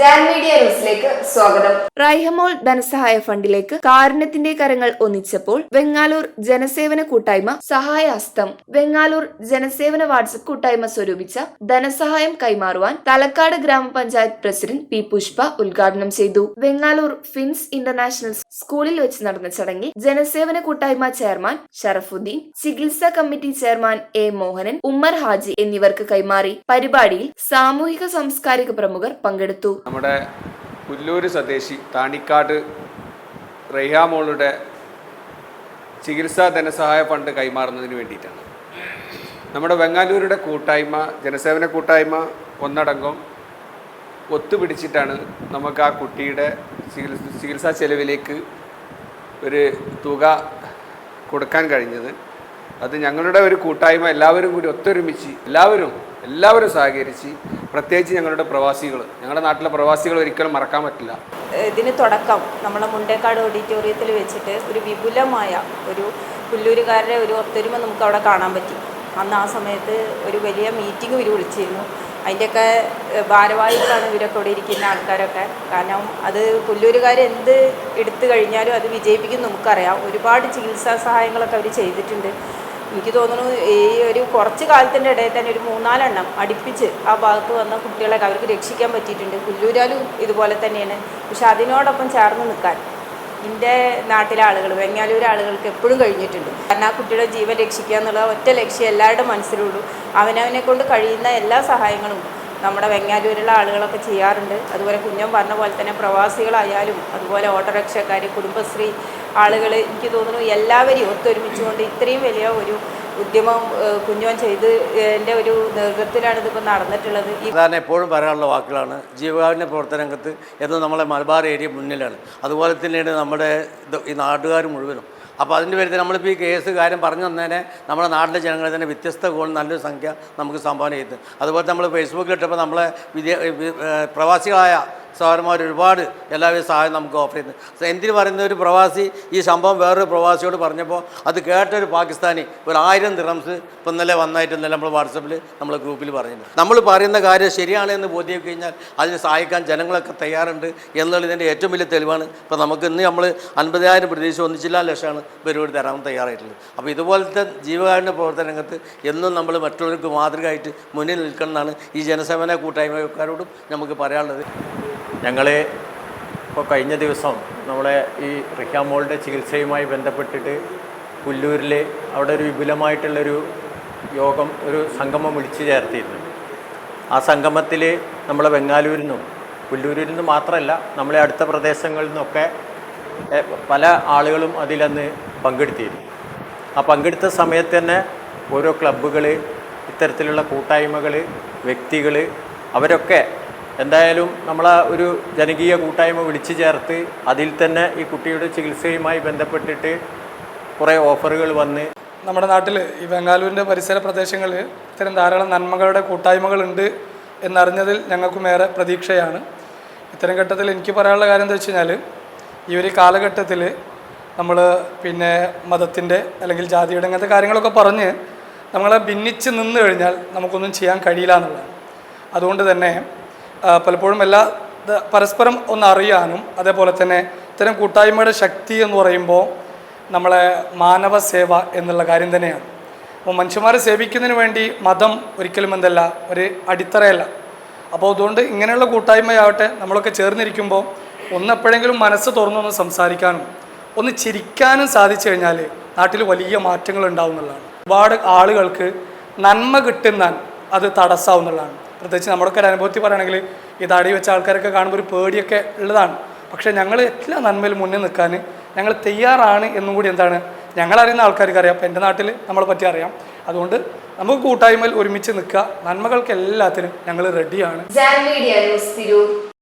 Media സ്വാഗതം. റൈഹമോൾ ധനസഹായ ഫണ്ടിലേക്ക് കാരണത്തിന്റെ കരങ്ങൾ ഒന്നിച്ചപ്പോൾ വെങ്ങാലൂർ ജനസേവന കൂട്ടായ്മ സഹായഹസ്തം വെങ്ങാലൂർ ജനസേവന വാട്സപ്പ് കൂട്ടായ്മ സ്വരൂപിച്ച ധനസഹായം കൈമാറുവാൻ തലക്കാട് ഗ്രാമപഞ്ചായത്ത് പ്രസിഡന്റ് പി പുഷ്പ ഉദ്ഘാടനം ചെയ്തു. വെങ്ങാലൂർ ഫിൻസ് ഇന്റർനാഷണൽ സ്കൂളിൽ വെച്ച് നടന്ന ചടങ്ങിൽ ജനസേവന കൂട്ടായ്മ ചെയർമാൻ ഷറഫുദ്ദീൻ ചികിത്സാ committee chairman A Mohanan Ummer Haji എന്നിവർക്ക് കൈമാറി. പരിപാടിയിൽ സാമൂഹിക സാംസ്കാരിക പ്രമുഖർ പങ്കെടുത്തു. നമ്മുടെ പുല്ലൂർ സ്വദേശി താണിക്കാട് റെയ്ഹാമോളുടെ ചികിത്സാ ധനസഹായ ഫണ്ട് കൈമാറുന്നതിന് വേണ്ടിയിട്ടാണ്. നമ്മുടെ വെങ്ങാലൂരുടെ കൂട്ടായ്മ ജനസേവന കൂട്ടായ്മ ഒന്നടങ്കം ഒത്തുപിടിച്ചിട്ടാണ് നമുക്ക് ആ കുട്ടിയുടെ ചികിത്സ ചികിത്സാ ചെലവിലേക്ക് ഒരു തുക കൊടുക്കാൻ കഴിഞ്ഞത്. അത് ഞങ്ങളുടെ ഒരു കൂട്ടായ്മ എല്ലാവരും കൂടി ഒത്തൊരുമിച്ച് എല്ലാവരും എല്ലാവരും സഹകരിച്ച് പ്രത്യേകിച്ച് ഞങ്ങളുടെ പ്രവാസികൾ ഞങ്ങളുടെ നാട്ടിലെ പ്രവാസികൾ ഒരിക്കലും മറക്കാൻ പറ്റില്ല. ഇതിന് തുടക്കം നമ്മളെ മുണ്ടേക്കാട് ഓഡിറ്റോറിയത്തിൽ വെച്ചിട്ട് ഒരു വിപുലമായ ഒരു പുല്ലൂരുകാരുടെ ഒരു ഒത്തൊരുമ നമുക്ക് അവിടെ കാണാൻ പറ്റി. അന്ന് ആ സമയത്ത് ഒരു വലിയ മീറ്റിംഗ് ഇവർ വിളിച്ചിരുന്നു. അതിന്റെയൊക്കെ ഭാരവാഹികളാണ് ഇവരൊക്കെ ഇവിടെ ഇരിക്കുന്ന ആൾക്കാരൊക്കെ. കാരണം അത് പുല്ലൂരുകാർ എന്ത് എടുത്തു കഴിഞ്ഞാലും അത് വിജയിപ്പിക്കും നമുക്കറിയാം. ഒരുപാട് ചികിത്സാ സഹായങ്ങളൊക്കെ അവർ ചെയ്തിട്ടുണ്ട്. എനിക്ക് തോന്നുന്നു ഈ ഒരു കുറച്ച് കാലത്തിന്റെ ഇടയിൽ തന്നെ ഒരു മൂന്നാലെണ്ണം അടുപ്പിച്ച് ആ ഭാഗത്ത് വന്ന കുട്ടികളെ അവർക്ക് രക്ഷിക്കാൻ പറ്റിയിട്ടുണ്ട്. പുല്ലൂരാലും ഇതുപോലെ തന്നെയാണ്. പക്ഷെ അതിനോടൊപ്പം ചേർന്ന് നിൽക്കാൻ എന്റെ നാട്ടിലെ ആളുകൾ വെങ്ങാലൂർ ആളുകൾക്ക് എപ്പോഴും കഴിഞ്ഞിട്ടുണ്ട്. കാരണം ആ കുട്ടിയുടെ ജീവൻ രക്ഷിക്കുക എന്നുള്ള ഒറ്റ ലക്ഷ്യം എല്ലാവരുടെ മനസ്സിലുള്ളൂ. അവനവനെ കൊണ്ട് കഴിയുന്ന എല്ലാ സഹായങ്ങളും നമ്മുടെ വെങ്ങാലൂരിലുള്ള ആളുകളൊക്കെ ചെയ്യാറുണ്ട്. അതുപോലെ കുഞ്ഞൻ പറഞ്ഞ പോലെ തന്നെ പ്രവാസികളായാലും അതുപോലെ ഓട്ടോറിക്ഷക്കാർ കുടുംബശ്രീ ആളുകൾ എനിക്ക് തോന്നുന്നു എല്ലാവരെയും ഒത്തൊരുമിച്ചുകൊണ്ട് ഇത്രയും വലിയ ഒരു ഉദ്യമം കുഞ്ഞോൻ ചെയ്ത് എന്റെ ഒരു നേതൃത്വത്തിലാണ് ഇതിപ്പോൾ നടന്നിട്ടുള്ളത്. സാധാരണ എപ്പോഴും പറയാനുള്ള വാക്കുകളാണ് ജീവകാരുണ്യ പ്രവർത്തന രംഗത്ത് എന്ന് നമ്മളെ മലബാർ ഏരിയ മുന്നിലാണ്. അതുപോലെ തന്നെയാണ് നമ്മുടെ ഈ നാട്ടുകാർ മുഴുവനും. അപ്പോൾ അതിന്റെ പേരിൽ നമ്മളിപ്പോൾ ഈ കേസ് കാര്യം പറഞ്ഞു തന്നേനെ നമ്മുടെ നാട്ടിലെ ജനങ്ങളെ തന്നെ വ്യത്യസ്ത ഗോൾ നല്ലൊരു സംഖ്യ നമുക്ക് സംഭാവന ചെയ്തു. അതുപോലെ നമ്മൾ ഫേസ്ബുക്കിലിട്ടപ്പോൾ നമ്മളെ വിദ്യ പ്രവാസികളായ സഹോദരന്മാർ ഒരുപാട് എല്ലാവിധ സഹായം നമുക്ക് ഓഫർ ചെയ്യുന്നു എന്തിന് പറയുന്ന ഒരു പ്രവാസി ഈ സംഭവം വേറൊരു പ്രവാസിയോട് പറഞ്ഞപ്പോൾ അത് കേട്ടൊരു പാകിസ്ഥാനി ഒരു ആയിരം ദിറംസ് ഇപ്പം ഇന്നലെ വന്നായിട്ട് ഇന്നലെ നമ്മൾ വാട്സപ്പിൽ നമ്മളെ ഗ്രൂപ്പിൽ പറഞ്ഞിട്ടുണ്ട് നമ്മൾ പറയുന്ന കാര്യം ശരിയാണ് എന്ന് ബോധ്യം കഴിഞ്ഞാൽ അതിന് സഹായിക്കാൻ ജനങ്ങളൊക്കെ തയ്യാറുണ്ട് എന്നുള്ളതിന്റെ ഏറ്റവും വലിയ തെളിവാണ്. ഇപ്പോൾ നമുക്ക് ഇന്ന് നമ്മൾ അൻപതിനായിരം പ്രതീക്ഷ ഒന്നിച്ചില്ലാ ലക്ഷമാണ് പരിപാടി തരാൻ തയ്യാറായിട്ടുള്ളത്. അപ്പോൾ ഇതുപോലത്തെ ജീവകാരുണ്യ പ്രവർത്തന രംഗത്ത് എന്നും നമ്മൾ മറ്റുള്ളവർക്ക് മാതൃകയായിട്ട് മുന്നിൽ നിൽക്കണം എന്നാണ് ഈ ജനസേവന കൂട്ടായ്മക്കാരോടും നമുക്ക് പറയാനുള്ളത്. ഞങ്ങൾ ഇപ്പോൾ കഴിഞ്ഞ ദിവസം നമ്മളെ ഈ റിക്കാമോളുടെ ചികിത്സയുമായി ബന്ധപ്പെട്ടിട്ട് പുല്ലൂരിൽ അവിടെ ഒരു വിപുലമായിട്ടുള്ളൊരു യോഗം ഒരു സംഗമം വിളിച്ചു ചേർത്തിരുന്നു. ആ സംഗമത്തിൽ നമ്മളെ ബംഗാലൂരിൽ നിന്നും പുല്ലൂരിൽ നിന്നും മാത്രമല്ല നമ്മളെ അടുത്ത പ്രദേശങ്ങളിൽ നിന്നൊക്കെ പല ആളുകളും അതിലന്ന് പങ്കെടുത്തിരുന്നു. ആ പങ്കെടുത്ത സമയത്ത് തന്നെ ഓരോ ക്ലബ്ബുകൾ ഇത്തരത്തിലുള്ള കൂട്ടായ്മകൾ വ്യക്തികൾ അവരൊക്കെ എന്തായാലും നമ്മൾ ഒരു ജനകീയ കൂട്ടായ്മ വിളിച്ചു ചേർത്ത് അതിൽ തന്നെ ഈ കുട്ടിയുടെ ചികിത്സയുമായി ബന്ധപ്പെട്ടിട്ട് കുറേ ഓഫറുകൾ വന്ന് നമ്മുടെ നാട്ടിൽ ഈ ബംഗാളൂരിന്റെ പരിസര പ്രദേശങ്ങളിൽ ഇത്തരം ധാരാളം നന്മകളുടെ കൂട്ടായ്മകളുണ്ട് എന്നറിഞ്ഞതിൽ ഞങ്ങൾക്കും ഏറെ പ്രതീക്ഷയാണ്. ഇത്തരം ഘട്ടത്തിൽ എനിക്ക് പറയാനുള്ള കാര്യം എന്താ വെച്ച് കഴിഞ്ഞാൽ ഈ ഒരു കാലഘട്ടത്തിൽ നമ്മൾ പിന്നെ മതത്തിന്റെ അല്ലെങ്കിൽ ജാതിയുടെ അങ്ങനത്തെ കാര്യങ്ങളൊക്കെ പറഞ്ഞ് നമ്മളെ ഭിന്നിച്ച് നിന്ന് കഴിഞ്ഞാൽ നമുക്കൊന്നും ചെയ്യാൻ കഴിയില്ല എന്നുള്ളതാണ്. അതുകൊണ്ട് തന്നെ പലപ്പോഴും എല്ലാ പരസ്പരം ഒന്ന് അറിയാനും അതേപോലെ തന്നെ ഇത്തരം കൂട്ടായ്മയുടെ ശക്തി എന്ന് പറയുമ്പോൾ നമ്മളെ മാനവ സേവ എന്നുള്ള കാര്യം തന്നെയാണ്. അപ്പോൾ മനുഷ്യന്മാരെ സേവിക്കുന്നതിന് വേണ്ടി മതം ഒരിക്കലും എന്തല്ല ഒരു അടിത്തറയല്ല. അപ്പോൾ അതുകൊണ്ട് ഇങ്ങനെയുള്ള കൂട്ടായ്മയാവട്ടെ നമ്മളൊക്കെ ചേർന്നിരിക്കുമ്പോൾ ഒന്ന് എപ്പോഴെങ്കിലും മനസ്സ് തുറന്നൊന്ന് സംസാരിക്കാനും ഒന്ന് ചിരിക്കാനും സാധിച്ചു കഴിഞ്ഞാൽ നാട്ടിൽ വലിയ മാറ്റങ്ങൾ ഉണ്ടാവും എന്നുള്ളതാണ് ഒരുപാട് ആളുകൾക്ക് നന്മ കിട്ടുന്നാൽ അത് തടസ്സാവുന്നുള്ളതാണ് പ്രത്യേകിച്ച് നമ്മുടെ ഒരു അനുഭവത്തിൽ പറയുകയാണെങ്കിൽ ഈ തടി വെച്ച ആൾക്കാരൊക്കെ കാണുമ്പോൾ ഒരു പേടിയൊക്കെ ഉള്ളതാണ്. പക്ഷേ ഞങ്ങൾ എല്ലാ നന്മയിലും മുന്നിൽ നിൽക്കാൻ ഞങ്ങൾ തയ്യാറാണ് എന്നും കൂടി എന്താണ് ഞങ്ങളറിയുന്ന ആൾക്കാർക്ക് അറിയാം. അപ്പോൾ എന്റെ നാട്ടിൽ നമ്മളെ പറ്റി അറിയാം. അതുകൊണ്ട് നമുക്ക് കൂട്ടായ്മയിൽ ഒരുമിച്ച് നിൽക്കുക. നന്മകൾക്ക് എല്ലാത്തിനും ഞങ്ങൾ റെഡിയാണ്